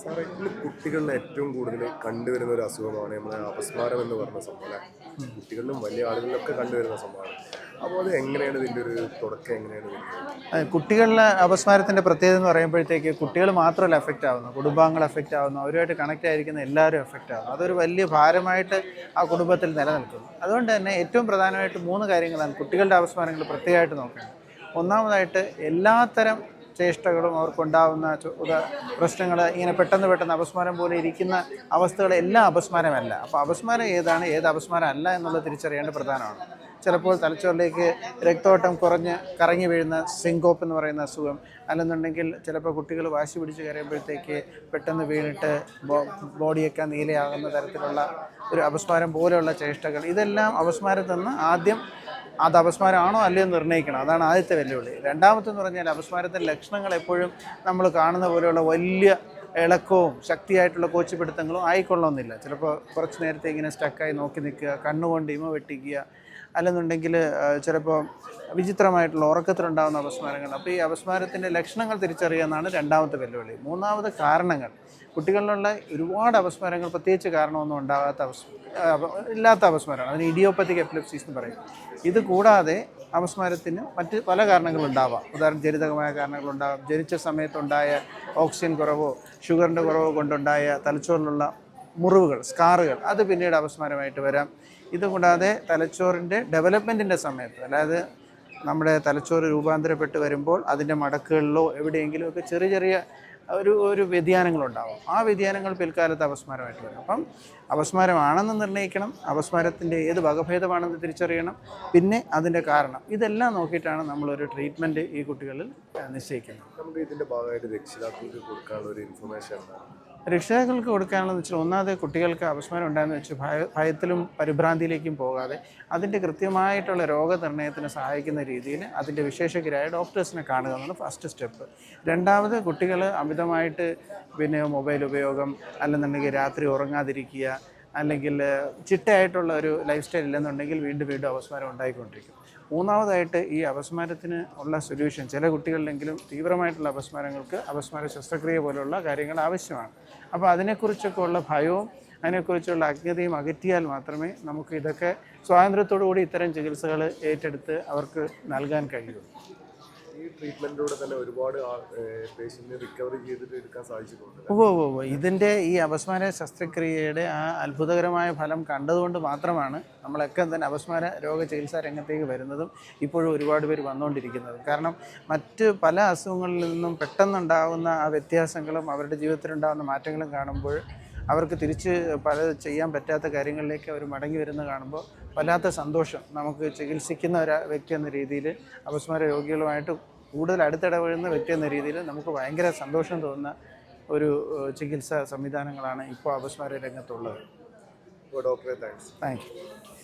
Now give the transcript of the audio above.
സാറേ ഇന്ന് കുട്ടികളിൽ ഏറ്റവും കൂടുതൽ കണ്ടുവരുന്ന ഒരു അസുഖമാണ് നമ്മുടെ അപസ്മാരം എന്ന് പറഞ്ഞ സംഭവം കുട്ടികളിലും വലിയ ആളുകളിലൊക്കെ കണ്ടുവരുന്ന സംഭവമാണ്. അപ്പോൾ അത് എങ്ങനെയാണ് ഇതിന്റെ ഒരു തുടക്കം എങ്ങനെയാണ് വരുന്നത് കുട്ടികളിലെ അപസ്മാരത്തിന്റെ പ്രത്യേകത എന്ന് പറയുമ്പോഴത്തേക്ക് കുട്ടികൾ മാത്രമല്ല എഫക്റ്റ് ആവുന്നു. കുടുംബാംഗങ്ങൾ എഫക്റ്റ് ആവുന്നു. അവരുമായിട്ട് കണക്റ്റ് ആയിരിക്കുന്ന എല്ലാവരും എഫക്റ്റ് ആവുന്നു. അതൊരു വലിയ ഭാരമായിട്ട് ആ കുടുംബത്തിൽ നിലനിൽക്കുന്നു. അതുകൊണ്ട് തന്നെ ഏറ്റവും പ്രധാനമായിട്ട് മൂന്ന് കാര്യങ്ങളാണ് കുട്ടികളുടെ അപസ്മാരങ്ങൾ പ്രത്യേകമായിട്ട് നോക്കേണ്ടത്. ഒന്നാമതായിട്ട് എല്ലാത്തരം ചേഷ്ടകളും അവർക്കുണ്ടാവുന്ന പ്രശ്നങ്ങൾ ഇങ്ങനെ പെട്ടെന്ന് പെട്ടെന്ന് അപസ്മാരം പോലെ ഇരിക്കുന്ന അവസ്ഥകൾ എല്ലാം അപസ്മാരമല്ല. അപ്പോൾ അപസ്മാരം ഏതാണ് ഏത് അപസ്മാരം അല്ല എന്നുള്ളത് തിരിച്ചറിയേണ്ടത് പ്രധാനമാണ്. ചിലപ്പോൾ തലച്ചോറിലേക്ക് രക്തോട്ടം കുറഞ്ഞ് കറങ്ങി വീഴുന്ന സിങ്കോപ്പ് എന്ന് പറയുന്ന അസുഖം അല്ലെന്നുണ്ടെങ്കിൽ ചിലപ്പോൾ കുട്ടികൾ വാശി പിടിച്ച് കരയുമ്പോഴത്തേക്ക് പെട്ടെന്ന് വീണിട്ട് ബോഡിയൊക്കെ നീലയാകുന്ന തരത്തിലുള്ള ഒരു അപസ്മാരം പോലെയുള്ള ചേഷ്ടകൾ. ഇതെല്ലാം അപസ്മാരത്തിൽ നിന്ന് ആദ്യം അത് അപസ്മാരമാണോ അല്ലയോ നിർണയിക്കണം. അതാണ് ആദ്യത്തെ വെല്ലുവിളി. രണ്ടാമത്തെന്ന് പറഞ്ഞാൽ അപസ്മാരത്തിന്റെ ലക്ഷണങ്ങൾ എപ്പോഴും നമ്മൾ കാണുന്ന പോലെയുള്ള വലിയ ഇളക്കവും ശക്തിയായിട്ടുള്ള കോച്ചുപിടുത്തങ്ങളും ആയിക്കൊള്ളണമെന്നില്ല. ചിലപ്പോൾ കുറച്ച് നേരത്തെ ഇങ്ങനെ സ്റ്റക്കായി നോക്കി നിൽക്കുക കണ്ണുകൊണ്ട് ഇമ വെട്ടിക്കുക അല്ലെന്നുണ്ടെങ്കിൽ ചിലപ്പോൾ വിചിത്രമായിട്ടുള്ള ഉറക്കത്തിലുണ്ടാകുന്ന അപസ്മാരങ്ങൾ. അപ്പോൾ ഈ അപസ്മാരത്തിന്റെ ലക്ഷണങ്ങൾ തിരിച്ചറിയുക എന്നാണ് രണ്ടാമത്തെ വെല്ലുവിളി. മൂന്നാമത് കാരണങ്ങൾ. കുട്ടികളിലുള്ള ഒരുപാട് അപസ്മാരങ്ങൾ പ്രത്യേകിച്ച് കാരണമൊന്നും ഉണ്ടാകാത്ത അവസ് ഇല്ലാത്ത അപസ്മാരമാണ് അതിന് ഇഡിയോപ്പത്തിക് എപ്പിലെപ്സീസ് എന്ന് പറയും. ഇത് കൂടാതെ അപസ്മാരത്തിന് മറ്റ് പല കാരണങ്ങളുണ്ടാവാം ഉദാഹരണം ജനിതകമായ കാരണങ്ങളുണ്ടാകാം ജനിച്ച സമയത്തുണ്ടായ ഓക്സിജൻ കുറവോ ഷുഗറിന്റെ കുറവോ കൊണ്ടുണ്ടായ തലച്ചോറിലുള്ള മുറിവുകൾ സ്കാറുകൾ അത് പിന്നീട് അപസ്മാരമായിട്ട് വരാം. ഇതുകൂടാതെ തലച്ചോറിന്റെ ഡെവലപ്മെന്റിന്റെ സമയത്ത് അതായത് നമ്മുടെ തലച്ചോറ് രൂപാന്തരപ്പെട്ട് വരുമ്പോൾ അതിന്റെ മടക്കുകളിലോ എവിടെയെങ്കിലും ഒക്കെ ചെറിയ ചെറിയ ഒരു ഒരു വ്യതിയാനങ്ങളുണ്ടാവും. ആ വ്യതിയാനങ്ങൾ പിൽക്കാലത്ത് അപസ്മാരമായിട്ട് വരും. അപ്പം അപസ്മാരമാണെന്ന് നിർണയിക്കണം അപസ്മാരത്തിന്റെ ഏത് വകഭേദമാണെന്ന് തിരിച്ചറിയണം പിന്നെ അതിന്റെ കാരണം. ഇതെല്ലാം നോക്കിയിട്ടാണ് നമ്മളൊരു ട്രീറ്റ്മെന്റ് ഈ കുട്ടികളിൽ നിശ്ചയിക്കുന്നത്. നമുക്ക് ഇതിന്റെ ഭാഗമായിട്ട് രക്ഷിതാക്കൾക്ക് കൊടുക്കാനുള്ള ഒരു ഇൻഫർമേഷൻ രക്ഷിതാക്കൾക്ക് കൊടുക്കാനുള്ളതെന്ന് വെച്ചാൽ ഒന്നാമത് കുട്ടികൾക്ക് അപസ്മാരം ഉണ്ടായെന്ന് വെച്ച് ഭയ ഭയത്തിലും പരിഭ്രാന്തിയിലേക്കും പോകാതെ അതിന്റെ കൃത്യമായിട്ടുള്ള രോഗനിർണയത്തിന് സഹായിക്കുന്ന രീതിയിൽ അതിന്റെ വിശേഷകരായ ഡോക്ടേഴ്സിനെ കാണുക എന്നാണ് ഫസ്റ്റ് സ്റ്റെപ്പ് രണ്ടാമത് കുട്ടികൾ അമിതമായിട്ട് പിന്നെ മൊബൈൽ ഉപയോഗം അല്ലെന്നുണ്ടെങ്കിൽ രാത്രി ഉറങ്ങാതിരിക്കുക അല്ലെങ്കിൽ ചിട്ടയായിട്ടുള്ള ഒരു ലൈഫ് സ്റ്റൈൽ ഇല്ലെന്നുണ്ടെങ്കിൽ വീണ്ടും വീണ്ടും അപസ്മാരം ഉണ്ടായിക്കൊണ്ടിരിക്കും. മൂന്നാമതായിട്ട് ഈ അപസ്മാരത്തിന് ഉള്ള സൊല്യൂഷൻ ചില കുട്ടികളിലെങ്കിലും തീവ്രമായിട്ടുള്ള അപസ്മാരങ്ങൾക്ക് അപസ്മാര ശസ്ത്രക്രിയ പോലുള്ള കാര്യങ്ങൾ ആവശ്യമാണ്. അപ്പോൾ അതിനെക്കുറിച്ചൊക്കെ ഉള്ള ഭയവും അതിനെക്കുറിച്ചുള്ള അജ്ഞതയും അകറ്റിയാൽ മാത്രമേ നമുക്ക് ഇതൊക്കെ സ്വാതന്ത്ര്യത്തോടു കൂടി ഇത്തരം ചികിത്സകൾ ഏറ്റെടുത്ത് അവർക്ക് നൽകാൻ കഴിയൂ. ഈ തന്നെ ഒരുപാട് റിക്കവറി ചെയ്തിട്ട് സാധിച്ചിട്ടുണ്ട്. ഇതിന്റെ ഈ അപസ്മാര ശസ്ത്രക്രിയയുടെ ആ അത്ഭുതകരമായ ഫലം കണ്ടതുകൊണ്ട് മാത്രമാണ് നമ്മളൊക്കെ തന്നെ അപസ്മാര രോഗ ചികിത്സാ രംഗത്തേക്ക് വരുന്നതും ഇപ്പോഴും ഒരുപാട് പേര് വന്നുകൊണ്ടിരിക്കുന്നതും. കാരണം മറ്റ് പല അസുഖങ്ങളിൽ നിന്നും പെട്ടെന്നുണ്ടാകുന്ന ആ വ്യത്യാസങ്ങളും അവരുടെ ജീവിതത്തിലുണ്ടാകുന്ന മാറ്റങ്ങളും കാണുമ്പോൾ അവർക്ക് തിരിച്ച് പല ചെയ്യാൻ പറ്റാത്ത കാര്യങ്ങളിലേക്ക് അവർ മടങ്ങി വരുന്ന കാണുമ്പോൾ വല്ലാത്ത സന്തോഷം. നമുക്ക് ചികിത്സിക്കുന്ന ഒരു വ്യക്തി എന്ന രീതിയിൽ അപസ്മാര രോഗികളുമായിട്ട് കൂടുതൽ അടുത്തിടപഴുന്ന വ്യക്തി എന്ന രീതിയിൽ നമുക്ക് ഭയങ്കര സന്തോഷം തോന്നുന്ന ഒരു ചികിത്സാ സംവിധാനങ്ങളാണ് ഇപ്പോൾ അപസ്മാര രംഗത്തുള്ളത്. ഡോക്ടറെ താങ്ക്സ്. Thank you.